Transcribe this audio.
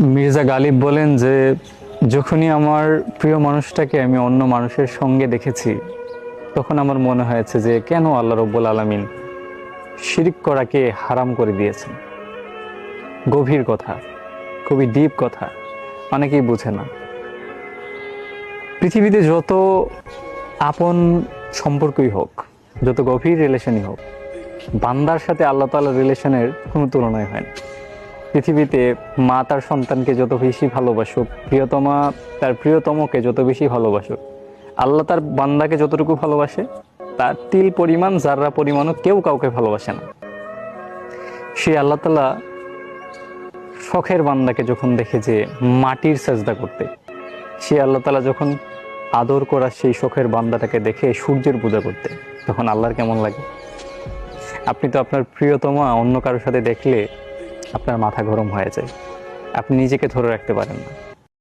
মির্জা গালিব বলেন যে, যখনই আমার প্রিয় মানুষটাকে আমি অন্য মানুষের সঙ্গে দেখেছি, তখন আমার মনে হয়েছে যে, কেন আল্লাহ রব্বুল আলমিন শিরিক করাকে হারাম করে দিয়েছেন? গভীর কথা, খুবই ডিপ কথা, অনেকেই বুঝে না। পৃথিবীতে যত আপন সম্পর্কই হোক, যত গভীর রিলেশনই হোক, বান্দার সাথে আল্লাহ তাআলার রিলেশনের কোনো তুলনায় হয় না। পৃথিবীতে মা তার সন্তানকে যত বেশি ভালোবাসুক, প্রিয়তমা তার প্রিয়তমকে যত বেশি ভালোবাসুক, আল্লাহ তার বান্দাকে যতটুকু ভালোবাসে, তার তিল পরিমাণ, যাররা পরিমাণও কেউ কাউকে ভালোবাসে না। সেই আল্লাহ তালা শখের বান্দাকে যখন দেখে যে মাটির সাজদা করতে, সে আল্লাহ তালা যখন আদর করা সেই শখের বান্দাটাকে দেখে সূর্যের পূজা করতে, তখন আল্লাহর কেমন লাগে? আপনি তো আপনার প্রিয়তমা অন্য কারোর সাথে দেখলে আপনার মাথা গরম হয়ে যায়। আপনি নিজেকে ধরে রাখতে পারেন না।